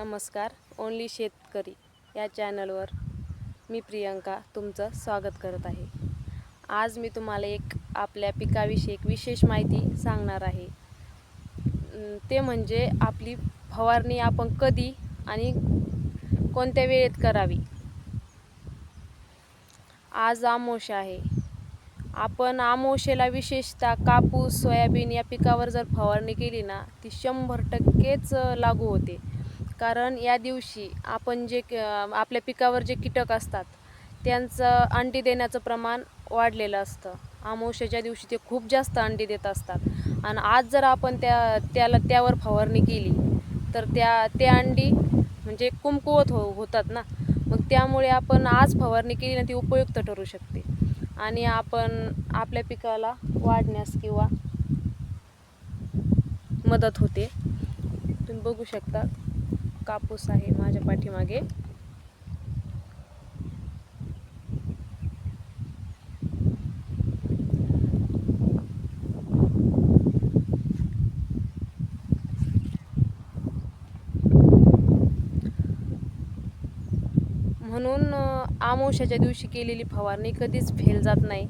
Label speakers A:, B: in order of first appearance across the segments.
A: नमस्कार ओनली शेतकरी या चॅनलवर मी प्रियंका तुमचं स्वागत करत आहे. आज मी तुम्हाला एक आपल्या पिकाविषयी एक विशेष माहिती सांगणार आहे. ते म्हणजे आपली फवारणी आपण कधी आणि कोणत्या वेळेत करावी? आज आमोशा आहे. आपण आमोशेला विशेषतः कापूस सोयाबीन या पिकावर जर फवारणी केली ना ती शंभर टक्केच लागू होते. कारण या दिवशी आपण जे क- आपल्या पिकावर जे कीटक असतात त्यांचं अंडी देण्याचं प्रमाण वाढलेलं असतं. अमावश्याच्या दिवशी ते खूप जास्त अंडी देत असतात. आणि आज जर आपण त्या त्याला त्यावर फवारणी केली तर त्या ते अंडी म्हणजे कुमकुवत हो होतात ना. मग त्यामुळे आपण आज फवारणी केली ना ती उपयुक्त ठरू शकते. आणि आपण आपल्या पिकाला वाढण्यास किंवा मदत होते. तुम्ही बघू शकता. कापूस आहे माझ्या पाठीमागे. म्हणून आमोशाच्या दिवशी केलेली फवारणी कधीच फेल जात नाही.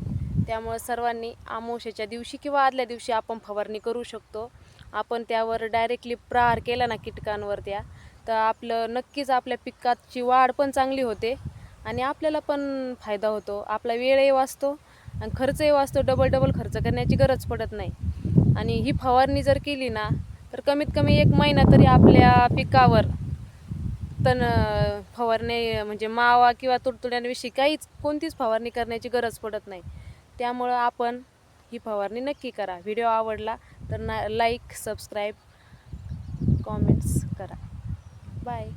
A: त्यामुळे सर्वांनी आमोशाच्या दिवशी किंवा आदल्या दिवशी आपण फवारणी करू शकतो. आपण त्यावर डायरेक्टली प्रहार केला ना कीटकांवर त्या तर आपलं नक्कीच आपल्या पिकाची वाढ पण चांगली होते आणि आपल्याला पण फायदा होतो. आपला वेळही वाचतो आणि खर्चही वाचतो. डबल डबल खर्च करण्याची गरज पडत नाही. आणि ही फवारणी जर केली ना तर कमीत कमी एक महिना तरी आपल्या पिकावर तण फवारणी म्हणजे मावा किंवा तुडतुड्यांविषयी काहीच कोणतीच फवारणी करण्याची गरज पडत नाही. त्यामुळं आपण ही फवारणी नक्की करा. व्हिडिओ आवडला तर ना लाईक सबस्क्राईब कॉमेंट्स करा. Bye.